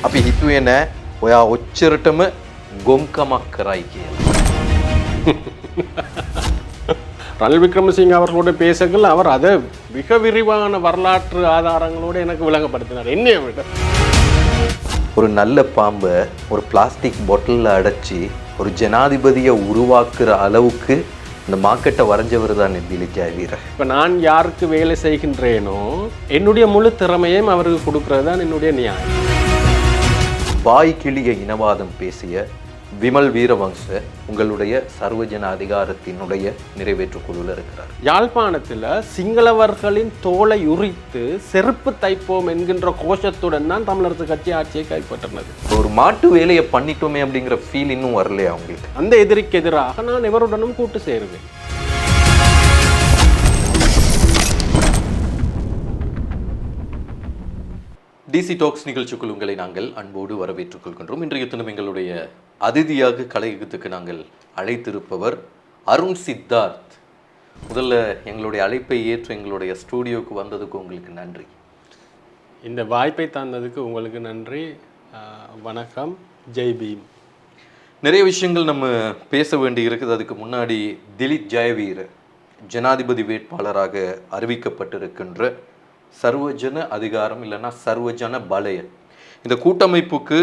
අපි හිතුවේ නෑ ඔයා ඔච්චරටම ගොම්කමක් කරයි කියලා. ரணில் விக்ரமசிங்க அவர்களோட பேசக்குள்ள அவர் அதை மிக விரிவான வரலாற்று ஆதாரங்களோடு எனக்கு விளங்கப்படுத்தினார் என்னைய விட ஒரு நல்ல பாம்பை ஒரு பிளாஸ்டிக் பாட்டிலில் அடைச்சி ஒரு ஜனாதிபதியை உருவாக்குற அளவுக்கு இந்த மார்க்கெட்டை வரைஞ்சவர் தான் திலீப் ஜெயவீரர் இப்போ நான் யாருக்கு வேலை செய்கின்றேனோ என்னுடைய முழு திறமையும் அவருக்கு கொடுக்கறது தான் என்னுடைய நியாயம் வாய் கிளிய இனவாதம் பேசிய விமல் வீரவங்ச உங்களுடைய சர்வஜன அதிகாரத்தினுடைய நிறைவேற்று குழுவில் இருக்கிறார். யாழ்ப்பாணத்தில் சிங்களவர்களின் தோலை உரித்து செருப்பு தைப்போம் என்கின்ற கோஷத்துடன் தான் தமிழரசு கட்சி ஆட்சியை கைப்பற்றினது. ஒரு மாட்டு வேலையை பண்ணிட்டோமே அப்படிங்கிற ஃபீல் இன்னும் வரலையா அவங்களுக்கு அந்த எதிரிக்கு எதிராக நான் எவருடனும் கூட்டு சேருவேன். டிசி டாக்ஸ் நிகழ்ச்சிக்குள் உங்களை நாங்கள் அன்போடு வரவேற்றுக் கொள்கின்றோம். இன்றைய தினம் எங்களுடைய அதிதியாக கலையகத்துக்கு நாங்கள் அழைத்திருப்பவர் அருண் சித்தார்த். முதல்ல எங்களுடைய அழைப்பை ஏற்று எங்களுடைய ஸ்டூடியோவுக்கு வந்ததுக்கு உங்களுக்கு நன்றி. இந்த வாய்ப்பை தந்ததுக்கு உங்களுக்கு நன்றி. வணக்கம். ஜெய் பீம். நிறைய விஷயங்கள் நம்ம பேச வேண்டி இருக்குது. அதுக்கு முன்னாடி திலீப் ஜெயவீர் ஜனாதிபதி வேட்பாளராக அறிவிக்கப்பட்டிருக்கின்ற சர்வஜன அதிகாரம் இல்லைன்னா சர்வஜன பலய இந்த கூட்டமைப்புக்கு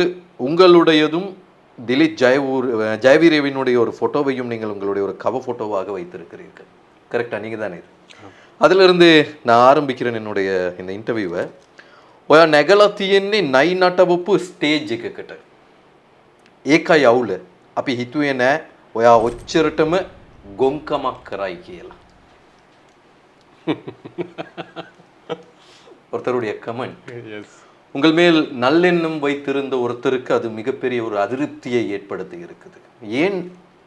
உங்களுடையதும் திலீப் ஜெயவூர் ஜெயவீரவினுடைய ஒரு ஃபோட்டோவையும் நீங்கள் உங்களுடைய ஒரு கவ ஃபோட்டோவாக வைத்திருக்கிறீர்கள் கரெக்டாக நீங்கள் தானே இது அதிலிருந்து நான் ஆரம்பிக்கிறேன் என்னுடைய இந்த இன்டர்வியூவை ඔය නැගලා තියෙන්නේ නයි නටවපු ස්ටේජ් එකකට. ඒකයි අවුල. අපි හිතුවේ නෑ ඔයා ඔච්චරටම ගොංකමක් කරයි කියලා. ஒருத்தருடைய கமெண்ட். உங்கள் மேல் நல்லெண்ணம் வைத்திருந்த ஒருத்தருக்கு அது மிகப்பெரிய ஒரு அதிருப்தியை ஏற்படுத்தி இருக்குது ஏன்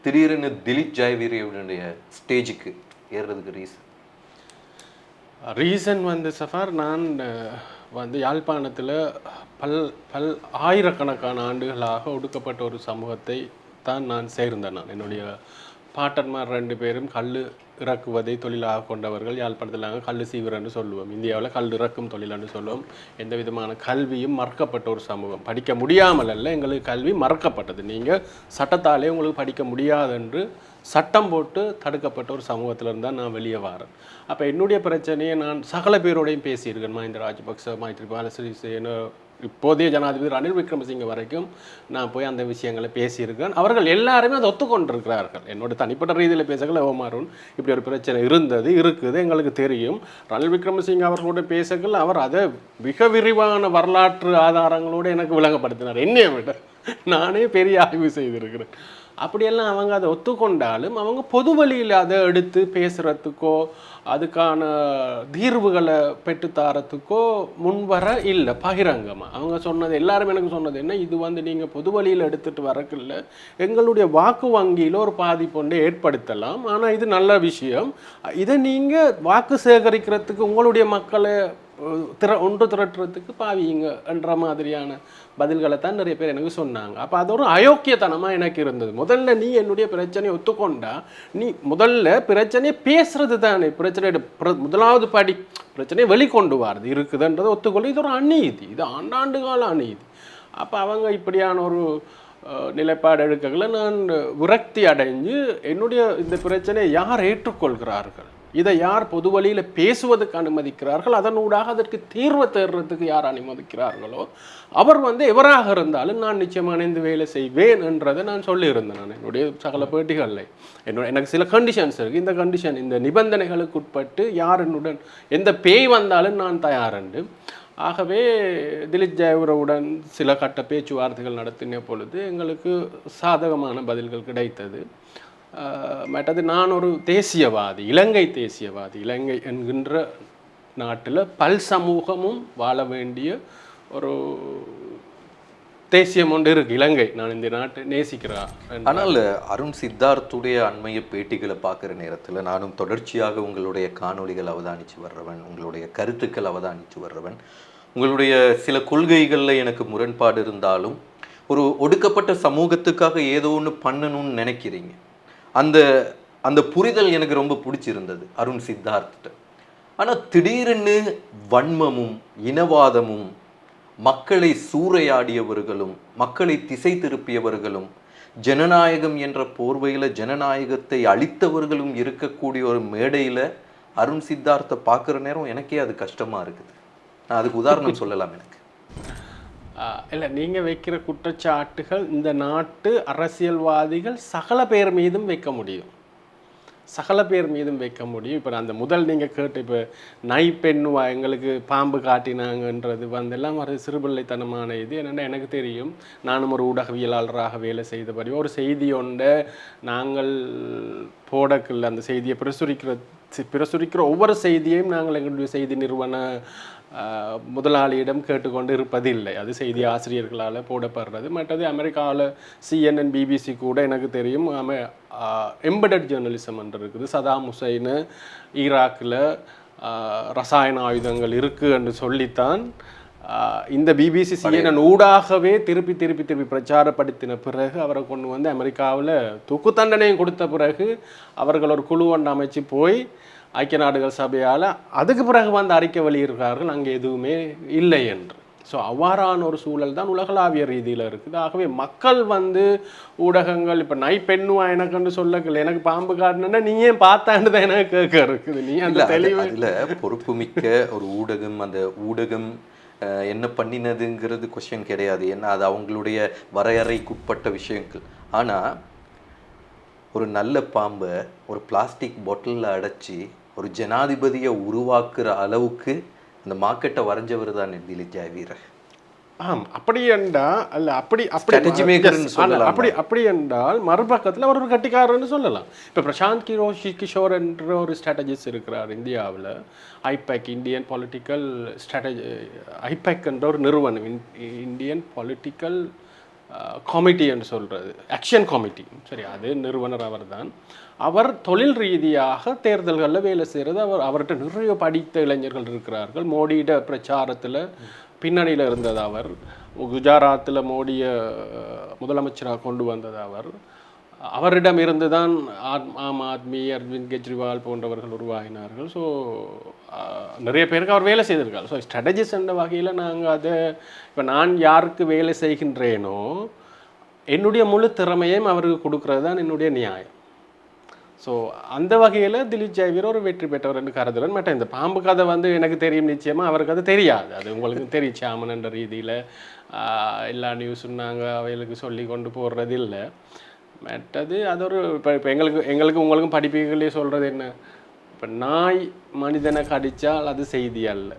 திடீரென திலீப் ஜெயவீரனுடைய ஸ்டேஜுக்கு ஏறுறதுக்கு ரீசன் ரீசன் வந்து சஃபார் நான் வந்து யாழ்ப்பாணத்தில் பல் பல் ஆயிரக்கணக்கான ஆண்டுகளாக ஒடுக்கப்பட்ட ஒரு சமூகத்தை தான் நான் சேர்ந்தேன் நான். என்னுடைய பாட்டன்மார் ரெண்டு பேரும் கல் இறக்குவதை தொழிலாக கொண்டவர்கள். யாழ்ப்பாணத்தில் நாங்கள் கல் சீவிரன்னு சொல்லுவோம். இந்தியாவில் கல் இறக்கும் தொழில்னு சொல்லுவோம். எந்த விதமான கல்வியும் மறக்கப்பட்ட ஒரு சமூகம். படிக்க முடியாமல் அல்ல எங்களுக்கு கல்வி மறக்கப்பட்டது. நீங்கள் சட்டத்தாலே உங்களுக்கு படிக்க முடியாது என்று சட்டம் போட்டு தடுக்கப்பட்ட ஒரு சமூகத்திலிருந்து தான் நான் வெளியே வரேன். அப்போ என்னுடைய பிரச்சனையை நான் சகல பேரோடையும் பேசியிருக்கேன். மஹிந்த ராஜபக்ச மைத்ரிபால சிறிசேன இப்போதைய ஜனாதிபதி ரணில் விக்ரமசிங்க வரைக்கும் நான் போய் அந்த விஷயங்களை பேசியிருக்கேன். அவர்கள் எல்லாருமே அதை ஒத்துக்கொண்டிருக்கிறார்கள். என்னோட தனிப்பட்ட ரீதியில் பேசல ஓமாரூன் இப்படி ஒரு பிரச்சனை இருந்தது இருக்குது எங்களுக்கு தெரியும். ரணில் விக்ரமசிங்க அவர்களோட பேசுகள் அவர் அதை மிக விரிவான வரலாற்று ஆதாரங்களோடு எனக்கு விளங்கப்படுத்தினார். என்னையை விட நானே பெரிய ஆய்வு செய்திருக்கிறேன். அப்படியெல்லாம் அவங்க அதை ஒத்துக்கொண்டாலும் அவங்க பொது வழியில் அதை எடுத்து பேசுகிறதுக்கோ அதுக்கான தீர்வுகளை பெற்றுத்தாரத்துக்கோ முன்வர இல்லை பகிரங்கமாக அவங்க சொன்னது எல்லாரும் எனக்கு சொன்னது என்ன? இது வந்து நீங்கள் பொது வழியில் எடுத்துகிட்டு வரக்குள்ள எங்களுடைய வாக்கு வங்கியில் ஒரு பாதிப்பு ஏற்படுத்தலாம். ஆனால் இது நல்ல விஷயம். இதை நீங்கள் வாக்கு சேகரிக்கிறதுக்கு உங்களுடைய மக்களை திர ஒன்று திரட்டுறதுக்கு பாவிங்க என்ற மாதிரியான பதில்களை தான் நிறைய பேர் எனக்கு சொன்னாங்க. அப்போ அது ஒரு அயோக்கியத்தனமாக எனக்கு இருந்தது. முதல்ல நீ என்னுடைய பிரச்சனையை ஒத்துக்கொண்டா நீ முதல்ல பிரச்சனையை பேசுறது தானே. பிரச்சனையோட பிர- முதலாவது படி பிரச்சனையை வெளிக்கொண்டு வாருது. இருக்குதுன்றதை ஒத்துக்கொள்ள இது ஒரு அநீதி. இது ஆண்டாண்டு கால அநீதி. அப்போ அவங்க இப்படியான ஒரு நிலைப்பாடு எடுக்கல நான் விரக்தி அடைஞ்சு என்னுடைய இந்த பிரச்சனையை யார் ஏற்றுக்கொள்கிறார்கள்? இதை யார் பொது வழியில் பேசுவதற்கு அனுமதிக்கிறார்கள்? அதனூடாக அதற்கு தீர்வு தேடுறதுக்கு யார் அனுமதிக்கிறார்களோ அவர் வந்து எவராக இருந்தாலும் நான் நிச்சயம் அணைந்து வேலை செய்வேன் என்றதை நான் சொல்லியிருந்தேன் நான். என்னுடைய சகல பேட்டிகளில். என்னோட எனக்கு சில கண்டிஷன்ஸ் இருக்குது இந்த கண்டிஷன் இந்த நிபந்தனைகளுக்கு உட்பட்டு யார் என்னுடன் எந்த பேய் வந்தாலும் நான் தயாரென்று ஆகவே திலீப் ஜெயவுரவுடன் சில கட்ட பேச்சுவார்த்தைகள் நடத்தின பொழுது எங்களுக்கு சாதகமான பதில்கள் கிடைத்தது. மற்றது நான் ஒரு தேசியவாதி இலங்கை தேசியவாதி இலங்கை என்கின்ற நாட்டில் பல் சமூகமும் வாழ வேண்டிய ஒரு தேசியம் ஒன்று இருக்கு இலங்கை. நான் இந்த நாட்டை நேசிக்கிறேன் ஆனால் அருண் சித்தார்த்துடைய அண்மைய பேட்டிகளை பார்க்குற நேரத்தில் நானும் தொடர்ச்சியாக உங்களுடைய காணொளிகள் அவதானித்து வர்றவன் உங்களுடைய கருத்துக்கள் அவதானித்து வர்றவன் உங்களுடைய சில கொள்கைகளில் எனக்கு முரண்பாடு இருந்தாலும் ஒரு ஒடுக்கப்பட்ட சமூகத்துக்காக ஏதோ ஒன்று பண்ணணும்னு நினைக்கிறீங்க. அந்த அந்த புரிதல் எனக்கு ரொம்ப பிடிச்சிருந்தது அருண் சித்தார்த்திட்ட. ஆனால் திடீரென்னு வன்மமும் இனவாதமும் மக்களை சூறையாடியவர்களும் மக்களை திசை திருப்பியவர்களும் ஜனநாயகம் என்ற போர்வையில் ஜனநாயகத்தை அழித்தவர்களும் இருக்கக்கூடிய ஒரு மேடையில் அருண் சித்தார்த்தை பார்க்குற நேரம் எனக்கே அது கஷ்டமாக இருக்குது. நான் அதுக்கு உதாரணம் சொல்லலாம் எனக்கு. இல்லை நீங்கள் வைக்கிற குற்றச்சாட்டுகள் இந்த நாட்டு அரசியல்வாதிகள் சகல பேர் மீதும் வைக்க முடியும். சகல பேர் மீதும் வைக்க முடியும். இப்போ அந்த முதல் நீங்கள் கேட்டு இப்போ நை பெண்ணுவா எங்களுக்கு பாம்பு காட்டினாங்கன்றது வந்தெல்லாம் ஒரு சிறுபிள்ளைத்தனமான இது. என்னென்னா எனக்கு தெரியும் நானும் ஒரு ஊடகவியலாளராக வேலை செய்தபடி ஒரு செய்தி ஒன்றை நாங்கள் போடக்கில்ல அந்த செய்தியை பிரசுரிக்கிற பிரசுரிக்கிற ஒவ்வொரு செய்தியையும் நாங்கள் எங்களுடைய செய்தி நிறுவன முதலாளியிடம் கேட்டுக்கொண்டு இருப்பதில்லை அது செய்தி ஆசிரியர்களால் போடப்படுறது. மற்றது அமெரிக்காவில் சிஎன்என் பிபிசி கூட எனக்கு தெரியும். அமெ எம்படட் ஜேர்னலிசம் என்று இருக்குது. சதாம் ஹுசைன் ஈராக்கில் ரசாயன ஆயுதங்கள் இருக்குது என்று சொல்லித்தான். இந்த பிபிசி சிஎன்என் ஊடாகவே திருப்பி திருப்பி திருப்பி பிரச்சாரப்படுத்தின பிறகு அவரை கொண்டு வந்து அமெரிக்காவில் தூக்கு தண்டனையும் கொடுத்த பிறகு அவர்கள் ஒரு குழு ஒன்று அமைச்சு போய் ஐக்கிய நாடுகள் சபையால் அதுக்கு பிறகு வந்து அறிக்கை வெளியிடுகிறார்கள். அங்கே எதுவுமே இல்லை என்று. ஸோ அவ்வாறான ஒரு சூழல் தான் உலகளாவிய ரீதியில் இருக்குது. ஆகவே மக்கள் வந்து ஊடகங்கள் இப்போ நை பெண்ணுவா எனக்குன்னு சொல்லக்கல. எனக்கு பாம்பு காட்டினா நீ ஏன் பார்த்தான்னு தான் எனக்கு கேட்க இருக்குது. நீ அந்த தெளிவு அதுல பொறுப்புமிக்க ஒரு ஊடகம் அந்த ஊடகம் என்ன பண்ணினதுங்கிறது கொஸ்டின் கிடையாது. ஏன்னா அது அவங்களுடைய வரையறைக்குட்பட்ட விஷயங்கள். ஆனா ஒரு நல்ல பாம்பை ஒரு பிளாஸ்டிக் பாட்டிலில் அடைச்சி ஒரு ஜனாதிபதியை உருவாக்குற அளவுக்கு அந்த மார்க்கெட்டை வரைஞ்சவர் தான் திலீப் ஜெயவீரர் ஆம் அப்படி என்றால் அல்ல அப்படி அப்படி அப்படி அப்படி என்றால் மறுபக்கத்தில் அவர் ஒரு கட்டிக்காரன்னு சொல்லலாம். இப்போ பிரசாந்த் கிரோஷி கிஷோர் என்ற ஒரு ஸ்ட்ராட்டஜிஸ்ட் இருக்கிறார் இந்தியாவில். I-PAC Indian political strategy I-PAC என்ற ஒரு நிறுவனம். இந்தியன் பொலிட்டிக்கல் காமிட்டி என்று சொல்கிறது ஆக்ஷன் கமிட்டி சரி அது நிறுவனர் அவர்தான். அவர் தொழில் ரீதியாக தேர்தல்களில் வேலை செய்கிறது அவர் அவர்கிட்ட நிறைய படித்த இளைஞர்கள் இருக்கிறார்கள். மோடியிட பிரச்சாரத்தில் பின்னணியில் இருந்தது அவர். குஜராத்தில் மோடியை முதலமைச்சராக கொண்டு வந்தது அவர். அவரிடம் இருந்து தான் ஆம் ஆம் ஆத்மி அரவிந்த் கெஜ்ரிவால் போன்றவர்கள் உருவாகினார்கள். ஸோ நிறைய பேருக்கு அவர் வேலை செய்திருக்கார். ஸோ ஸ்ட்ராட்டஜிஸ் என்ற வகையில் நாங்கள் அதை இப்போ நான் யாருக்கு வேலை செய்கின்றேனோ என்னுடைய முழு திறமையும் அவருக்கு கொடுக்கறது தான் என்னுடைய நியாயம். ஸோ அந்த வகையில் திலீப் ஜெயவீர் ஒரு வெற்றி பெற்றவர் என்று கருதுறேன் மற்ற இந்த பாம்பு கதை வந்து எனக்கு தெரியும் நிச்சயமாக அவருக்கு அது தெரியாது. அது உங்களுக்கு தெரியும் ரீதியில் எல்லா நியூஸும் நாங்கள் அவைகளுக்கு சொல்லி கொண்டு போடுறது இல்லை மற்றது அது ஒரு இப்போ இப்போ எங்களுக்கு எங்களுக்கு உங்களுக்கும் படிப்புகளே சொல்கிறது என்ன? இப்போ நாய் மனிதனை கடித்தால் அது செய்தி அல்ல.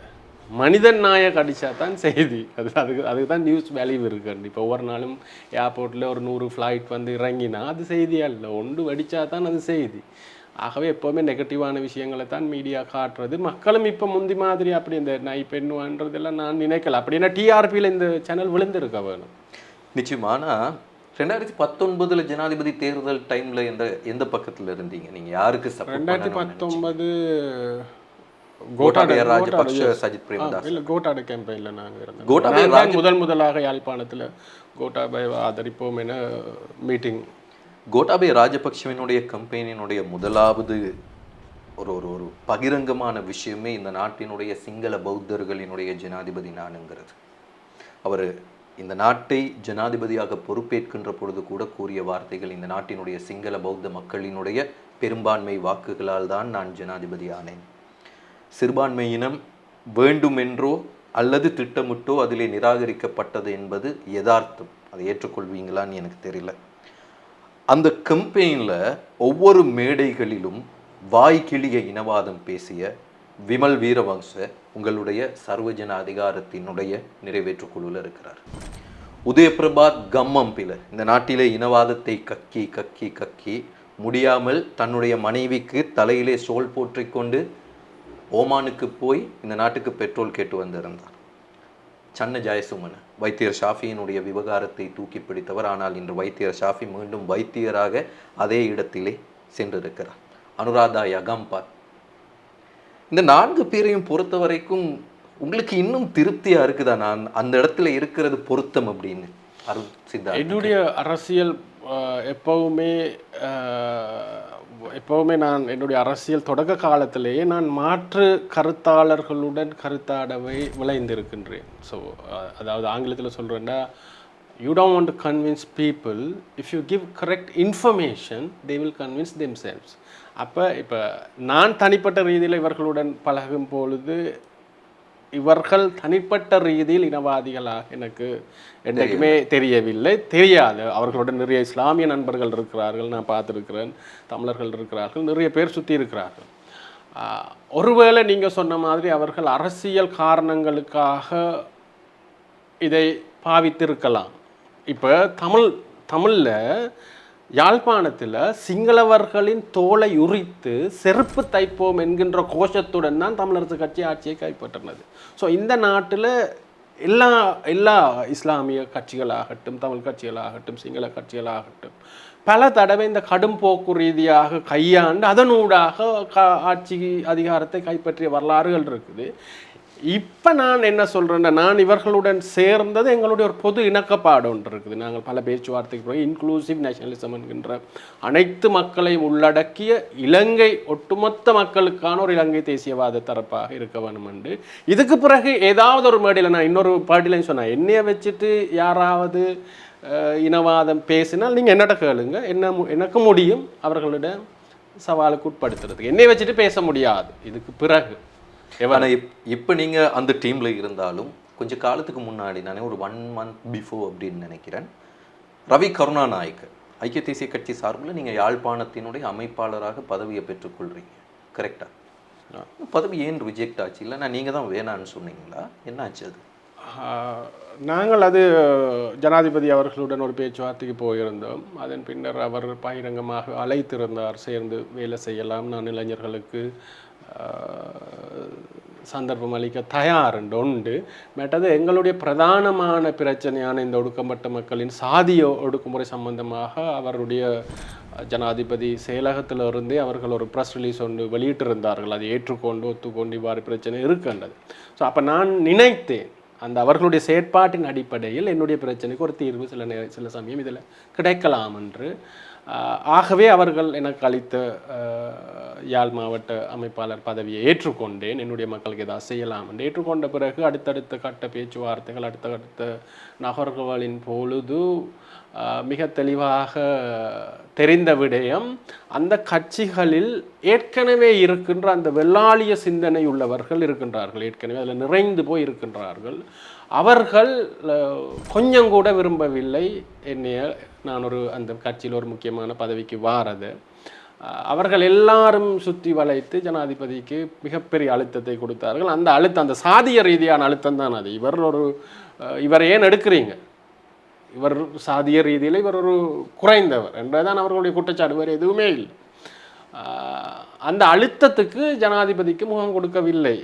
மனிதன் நாயை கடித்தா தான் செய்தி. அது அதுக்கு அதுக்கு தான் நியூஸ் வேல்யூ இருக்குது இப்போ ஒவ்வொரு நாளும் ஏர்போர்ட்டில் ஒரு நூறு ஃப்ளைட் வந்து இறங்கினா அது செய்தியாக இல்லை ஒன்று வடித்தா தான் அது செய்தி. ஆகவே எப்போவுமே நெகட்டிவான விஷயங்களை தான் மீடியா காட்டுறது. மக்களும் இப்போ முந்தி மாதிரி அப்படி இந்த நாய் பெண்ணுவான்றதெல்லாம் நான் நினைக்கல. அப்படின்னா டிஆர்பியில் இந்த சேனல் விழுந்திருக்க வேணும்? நிச்சயமானால் ரெண்டாயிரத்தி பத்தொன்பதுல ஜனாதிபதி தேர்தல் டைம்ல எந்த எந்த பக்கத்துல இருந்தீங்க? நீங்க யாருக்கு ரெண்டாயிரத்தி பத்தொன்பது கோட்டாபய ராஜபக்ஷ சஜித் பிரேமதாஸ். இல்லை கோட்டாடு கேம்பெயினில் நாங்கள் இருந்தோம். கோட்டாபய தான் முதல் முதலாக யாழ்ப்பாணத்தில் கோட்டாபய ஆதரிப்போம் என மீட்டிங் கோட்டாபய ராஜபக்ஷவினுடைய கம்பெனியினுடைய முதலாவது ஒரு ஒரு ஒரு பகிரங்கமான விஷயமே இந்த நாட்டினுடைய சிங்கள பௌத்தர்களினுடைய ஜனாதிபதி நானுங்கிறது. அவர் இந்த நாட்டை ஜனாதிபதியாக பொறுப்பேற்கின்ற பொழுது கூட கூறிய வார்த்தைகள் இந்த நாட்டினுடைய சிங்கள பௌத்த மக்களினுடைய பெரும்பான்மை வாக்குகளால் தான் நான் ஜனாதிபதி ஆனேன். சிறுபான்மை இனம் வேண்டுமென்றோ அல்லது திட்டமிட்டோ அதிலே நிராகரிக்கப்பட்டது என்பது யதார்த்தம். அதை ஏற்றுக்கொள்வீங்களான்னு எனக்கு தெரியல. அந்த கம்பெயினில் ஒவ்வொரு மேடைகளிலும் வாய்க்கிளிய இனவாதம் பேசிய விமல் வீரவங்ச உங்களுடைய சர்வஜன அதிகாரத்தினுடைய நிறைவேற்று குழுவில் இருக்கிறார். உதயபிரபாத் கம்மம்பில இந்த நாட்டிலே இனவாதத்தை கக்கி கக்கி கக்கி. முடியாமல் தன்னுடைய மனைவிக்கு தலையிலே சோல் போற்றிக்கொண்டு ஓமானுக்கு போய் இந்த நாட்டுக்கு பெட்ரோல் கேட்டு வந்திருந்தார். சன்ன ஜெயசுமன் வைத்தியர் ஷாஃபியினுடைய விவகாரத்தை தூக்கி பிடித்தவர். ஆனால் இன்று வைத்தியர் ஷாஃபி மீண்டும் வைத்தியராக அதே இடத்திலே சென்றிருக்கிறார். அனுராதா யகம்பாத் இந்த நான்கு பேரையும் பொறுத்த வரைக்கும் உங்களுக்கு இன்னும் திருப்தியா இருக்குதா? நான் அந்த இடத்துல இருக்கிறது பொருத்தம் அப்படின்னு அருண் சித்தார்த் என்னுடைய அரசியல் எப்பவுமே எப்போவுமே நான் என்னுடைய அரசியல் தொடக்க காலத்திலேயே நான் மாற்று கருத்தாளர்களுடன் கருத்தாடவை விளைந்திருக்கின்றேன். ஸோ அதாவது ஆங்கிலத்தில் சொல்கிறேன்னா you don't want to convince people if you give correct information they will convince them sells அப்போ இப்போ நான் தனிப்பட்ட ரீதியில் இவர்களுடன் பழகும் பொழுது இவர்கள் தனிப்பட்ட ரீதியில் இனவாதிகளாக எனக்கு என்றைக்குமே தெரியவில்லை. தெரியாது. அவர்களுடன் நிறைய இஸ்லாமிய நண்பர்கள் இருக்கிறார்கள் நான் பார்த்துருக்கிறேன். தமிழர்கள் இருக்கிறார்கள் நிறைய பேர் சுற்றி இருக்கிறார்கள். ஒருவேளை நீங்கள் சொன்ன மாதிரி அவர்கள் அரசியல் காரணங்களுக்காக இதை பாவித்திருக்கலாம். இப்போ தமிழ் தமிழில் யாழ்ப்பாணத்தில் சிங்களவர்களின் தோலை உரித்து செருப்பு தைப்போம் என்கின்ற கோஷத்துடன் தான் தமிழரசு கட்சி ஆட்சியை கைப்பற்றினது. ஸோ இந்த நாட்டில் எல்லா எல்லா இஸ்லாமிய கட்சிகளாகட்டும் தமிழ் கட்சிகளாகட்டும் சிங்கள கட்சிகளாகட்டும் பல தடவை இந்த கடும் போக்கு ரீதியாக கையாண்டு அதனூடாக ஆட்சி அதிகாரத்தை கைப்பற்றிய வரலாறுகள் இருக்குது. இப்போ நான் என்ன சொல்கிறேன்னா நான் இவர்களுடன் சேர்ந்தது எங்களுடைய ஒரு பொது இணக்கப்பாடு ஒன்று இருக்குது. நாங்கள் பல பேச்சுவார்த்தைக்கு பிறகு இன்க்ளூசிவ் நேஷனலிசம் என்கின்ற அனைத்து மக்களையும் உள்ளடக்கிய இலங்கை ஒட்டுமொத்த மக்களுக்கான ஒரு இலங்கை தேசியவாத தரப்பாக இருக்க வேணும் என்று. இதுக்கு பிறகு ஏதாவது ஒரு மேடையில் நான் இன்னொரு பாட்டிலையும் சொன்னேன். என்னையை வச்சுட்டு யாராவது இனவாதம் பேசினால் நீங்கள் என்னட்ட கேளுங்க. என்ன மு- எனக்கு முடியும் அவர்களிடம் சவாலுக்கு உட்படுத்துறதுக்கு. என்னை வச்சுட்டு பேச முடியாது. இதுக்கு பிறகு. ஆனா இப் இப்போ நீங்க அந்த டீம்ல இருந்தாலும் கொஞ்ச காலத்துக்கு முன்னாடி நானே ஒரு ஒன் மந்த் பிஃபோர் அப்படின்னு நினைக்கிறேன். ரவி கருணாநாயக் ஐக்கிய தேசிய கட்சி சார்பில் நீங்க யாழ்ப்பாணத்தினுடைய அமைப்பாளராக பதவியை பெற்றுக்கொள்றீங்க. கரெக்டா பதவி ஏன் ரிஜெக்ட் ஆச்சு? இல்லைன்னா நீங்க தான் வேணான்னு சொன்னீங்களா? என்ன ஆச்சு அது நாங்கள் அது ஜனாதிபதி அவர்களுடன் ஒரு பேச்சுவார்த்தைக்கு போயிருந்தோம். அதன் பின்னர் அவர் பகிரங்கமாக அழைத்திருந்தார் சேர்ந்து வேலை செய்யலாம் நான் இளைஞர்களுக்கு சந்தர்ப்பம் அளிக்க தயாருண்டு உண்டு மற்றது எங்களுடைய பிரதானமான பிரச்சனையான இந்த ஒடுக்கப்பட்ட மக்களின் சாதிய ஒடுக்குமுறை சம்பந்தமாக அவருடைய ஜனாதிபதி செயலகத்திலிருந்தே அவர்கள் ஒரு ப்ரெஸ் ரிலீஸ் ஒன்று வெளியிட்டிருந்தார்கள். அதை ஏற்றுக்கொண்டு ஒத்துக்கொண்டு இவ்வாறு பிரச்சனை இருக்கின்றது. ஸோ அப்போ நான் நினைத்தேன் அந்த அவர்களுடைய செயற்பாட்டின் அடிப்படையில் என்னுடைய பிரச்சனைக்கு ஒரு தீர்வு சில நேர சில சமயம் இதில் கிடைக்கலாம் என்று ஆகவே அவர்கள் எனக்கு அளித்த யாழ் மாவட்ட அமைப்பாளர் பதவியை ஏற்றுக்கொண்டேன். என்னுடைய மக்களுக்கு ஏதாவது செய்யலாம் என்று ஏற்றுக்கொண்ட பிறகு அடுத்தடுத்த கட்ட பேச்சுவார்த்தைகள் அடுத்தடுத்த நகர்களின் நகர்வுகளின் பொழுது மிக தெளிவாக தெரிந்த விடயம் அந்த கட்சிகளில் ஏற்கனவே இருக்கின்ற அந்த வெள்ளாளிய சிந்தனை உள்ளவர்கள் இருக்கின்றார்கள். ஏற்கனவே அதில் நிறைந்து போய் இருக்கின்றார்கள் அவர்கள் கொஞ்சம் கூட விரும்பவில்லை. என்னைய நான் ஒரு அந்த கட்சியில் ஒரு முக்கியமான பதவிக்கு வாரது. அவர்கள் எல்லாரும் சுற்றி வளைத்து ஜனாதிபதிக்கு மிகப்பெரிய அழுத்தத்தை கொடுத்தார்கள். அந்த அழுத்தம் அந்த சாதிய ரீதியான அழுத்தம் தான் அது. இவர் ஒரு இவர் ஏன் எடுக்கிறீங்க? இவர் சாதிய ரீதியில் இவர் ஒரு குறைந்தவர். என்றதான் அவர்களுடைய குற்றச்சாட்டு. வேறு எதுவுமே இல்லை. அந்த அழுத்தத்துக்கு ஜனாதிபதிக்கு முகம் கொடுக்கவில்லை.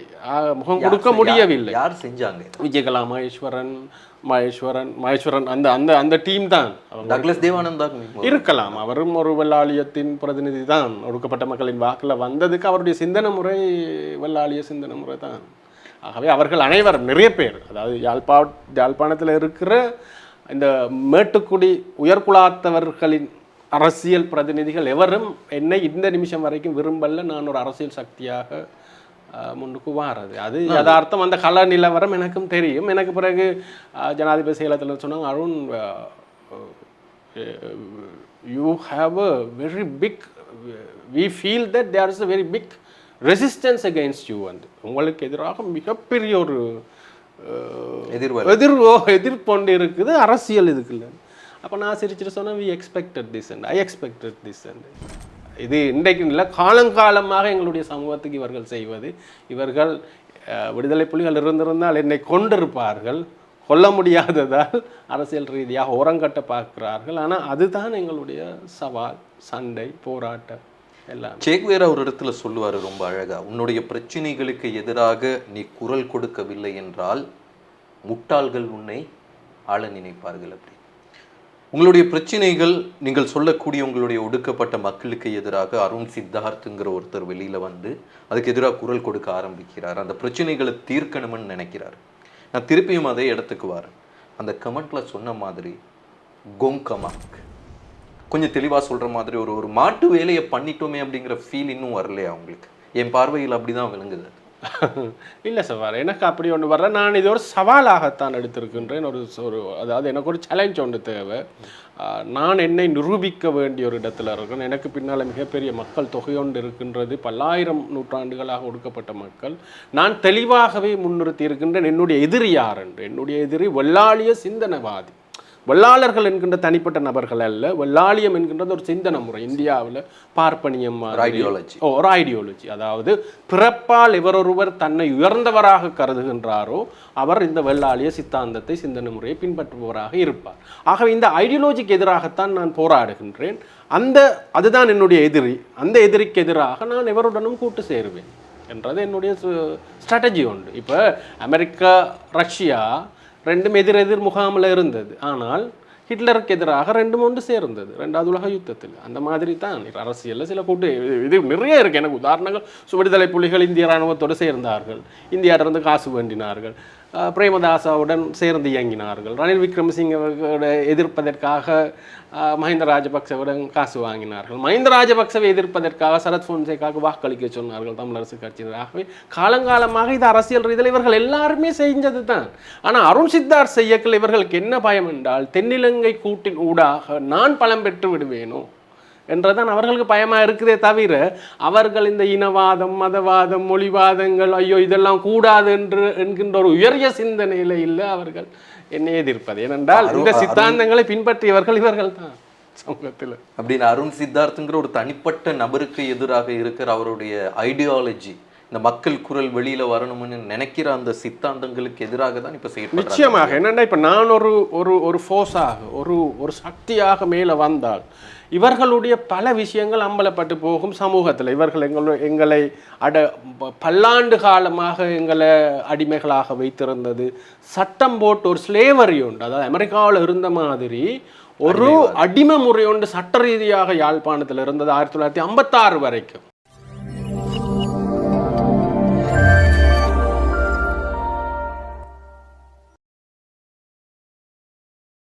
முகம் கொடுக்க முடியவில்லை. யார் செஞ்சாங்க? விஜயகலா மகேஸ்வரன் மகேஸ்வரன் மகேஸ்வரன் அந்த அந்த அந்த டீம் தான். டக்ளஸ் தேவானந்தா இருக்கலாம். அவரும் ஒரு வெள்ளாளியத்தின் பிரதிநிதி தான். ஒடுக்கப்பட்ட மக்களின் வாக்கில் வந்ததுக்கு அவருடைய சிந்தனை முறை வெள்ளாளிய சிந்தனை முறை தான். ஆகவே அவர்கள் அனைவரும் நிறைய பேர் அதாவது யாழ்ப்பா யாழ்ப்பாணத்தில் இருக்கிற இந்த மேட்டுக்குடி உயர்குலாத்தவர்களின் அரசியல் பிரதிநிதிகள் எவரும் என்னை இந்த நிமிஷம் வரைக்கும் விரும்பல. நான் ஒரு அரசியல் சக்தியாக முன்னுக்கு வாரது. அது யதார்த்தம். அந்த கல நிலவரம் எனக்கும் தெரியும். எனக்கு பிறகு ஜனாதிபதி செயலத்தில் சொன்னாங்க Arun you have a very big we feel that there is a very big resistance against you. and உங்களுக்கு எதிராக மிகப்பெரிய ஒரு அஹ், எதிர்வலை. எதிர்வோ எதிர்ப்பொண்டு இருக்குது. அரசியல் இதுக்குள்ள அப்போ நான் சிரிச்சிட்டு சொன்னேன் we expected this and I expected this and இது இன்றைக்கு இல்லை காலங்காலமாக எங்களுடைய சமூகத்துக்கு இவர்கள் செய்வது. இவர்கள் விடுதலை புலிகள் இருந்திருந்தால் என்னை கொண்டிருப்பார்கள் கொல்ல முடியாததால் அரசியல் ரீதியாக ஓரங்கட்ட பார்க்கிறார்கள். ஆனால் அதுதான் எங்களுடைய சவால் சண்டை போராட்டம் எல்லாம். சேக்வேரா ஒரு இடத்துல சொல்லுவார் ரொம்ப அழகாக உன்னுடைய பிரச்சனைகளுக்கு எதிராக நீ குரல் கொடுக்கவில்லை என்றால் முட்டாள்கள் உன்னை ஆள நினைப்பார்கள் அப்படி. உங்களுடைய பிரச்சனைகள் நீங்கள் சொல்லக்கூடிய உங்களுடைய ஒடுக்கப்பட்ட மக்களுக்கு எதிராக அருண் சித்தார்த்துங்கிற ஒருத்தர் வெளியில் வந்து அதுக்கு எதிராக குரல் கொடுக்க ஆரம்பிக்கிறார். அந்த பிரச்சனைகளை தீர்க்கணும்னு நினைக்கிறார். நான் திருப்பியும் அதே இடத்துக்கு வரேன் அந்த கமெண்ட்ல சொன்ன மாதிரி கோங்கமாக் கொஞ்சம் தெளிவாக சொல்கிற மாதிரி ஒரு ஒரு மாட்டு வேலையை பண்ணிட்டோமே அப்படிங்கிற ஃபீல் இன்னும் வரலையா அவங்களுக்கு என் பார்வையில் அப்படி தான் விளங்குது. இல்லை சார் எனக்கு அப்படி ஒன்று வரல. நான் இது ஒரு சவாலாகத்தான் எடுத்திருக்கின்றேன். ஒரு ஒரு அதாவது எனக்கு ஒரு சேலஞ்ச் ஒன்று தேவை. நான் என்னை நிரூபிக்க வேண்டிய ஒரு இடத்துல இருக்கேன் எனக்கு பின்னால் மிகப்பெரிய மக்கள் தொகை ஒன்று இருக்கின்றது. பல்லாயிரம் நூற்றாண்டுகளாக ஒடுக்கப்பட்ட மக்கள். நான் தெளிவாகவே முன்னிறுத்தி இருக்கின்றேன். என்னுடைய எதிரி யார் என்று. என்னுடைய எதிரி வெள்ளாளிய சிந்தனைவாதி. வெள்ளாளர்கள் என்கின்ற தனிப்பட்ட நபர்கள் அல்ல வெள்ளாளியம் என்கின்றது ஒரு சிந்தனை முறை. இந்தியாவில் பார்ப்பனியம். ஓ, ஒரு ஐடியாலஜி அதாவது பிறப்பால் இவரொருவர் தன்னை உயர்ந்தவராக கருதுகின்றாரோ அவர் இந்த வெள்ளாளிய சித்தாந்தத்தை சிந்தனை முறையை பின்பற்றுபவராக இருப்பார். ஆகவே இந்த ஐடியாலஜிக்கு எதிராகத்தான் நான் போராடுகின்றேன். அந்த அதுதான் என்னுடைய எதிரி. அந்த எதிரிக்கு எதிராக நான் எவருடனும் கூட்டு சேருவேன். என்றது என்னுடைய ஸ்ட்ராட்டஜி உண்டு. இப்போ அமெரிக்கா ரஷ்யா ரெண்டும் எதிர் எதிர் முகாமில் இருந்தது. ஆனால் ஹிட்லருக்கு எதிராக ரெண்டும் ஒன்று சேர்ந்தது. ரெண்டாவது உலக யுத்தத்தில். அந்த மாதிரி தான் அரசியலில் சில கூட்டு இது- நிறைய இருக்கு. எனக்கு உதாரணங்கள் சு- விடுதலை புலிகள் இந்திய இராணுவத்தோடு சேர்ந்தார்கள். இந்தியாவிலிருந்து காசு வேண்டினார்கள். பிரேமதாசாவுடன் சேர்ந்து இயங்கினார்கள். ரணில் விக்ரமசிங்கோட எதிர்ப்பதற்காக மஹிந்த ராஜபக்சவுடன் காசு வாங்கினார்கள். மஹிந்த ராஜபக்சவை எதிர்ப்பதற்காக சரத் ஃபோன்சேக்காக வாக்களிக்க சொன்னார்கள் தமிழரசு கட்சியினராகவே காலங்காலமாக இது அரசியல் ரீதியில் இவர்கள் எல்லாருமே செஞ்சது தான். ஆனால் அருண் சித்தார்த் செய்யக்கள் இவர்களுக்கு என்ன பயம் என்றால் தென்னிலங்கை கூட்டின் ஊடாக நான் பலம் பெற்று விடுவேனோ? என்றதான் அவர்களுக்கு பயமா இருக்குதே தவிர அவர்கள் இந்த இனவாதம் மதவாதம் மொழிவாதங்கள் ஐயோ இதெல்லாம் கூடாது என்று என்கின்ற ஒரு உயரிய சிந்தனையில இல்லை அவர்கள். என்னை எதிர்ப்பது. ஏனென்றால் இந்த சித்தாந்தங்களை பின்பற்றியவர்கள் இவர்கள் தான் சமூகத்தில். அப்படின்னு அருண் சித்தார்த்துங்கிற ஒரு தனிப்பட்ட நபருக்கு எதிராக இருக்கிற அவருடைய ஐடியாலஜி இந்த மக்கள் குரல் வெளியில வரணும்னு நினைக்கிற அந்த சித்தாந்தங்களுக்கு எதிராக தான் இப்ப செயற்படுறாங்க. நிச்சயமாக. என்னென்னா இப்போ நான் ஒரு ஒரு ஒரு ஃபோர்ஸாக ஒரு ஒரு சக்தியாக மேலே வந்தால் இவர்களுடைய பல விஷயங்கள் அம்பலப்பட்டு போகும் சமூகத்தில். இவர்கள் எங்களு எங்களை அட பல்லாண்டு காலமாக எங்களை அடிமைகளாக வைத்திருந்தது. சட்டம் போட்டு ஒரு ஸ்லேவரி உண்டு. அதாவது அமெரிக்காவில் இருந்த மாதிரி ஒரு அடிமை முறை ஒன்று சட்ட ரீதியாக யாழ்ப்பாணத்தில் இருந்தது ஆயிரத்தி தொள்ளாயிரத்தி ஐம்பத்தாறு வரைக்கும்.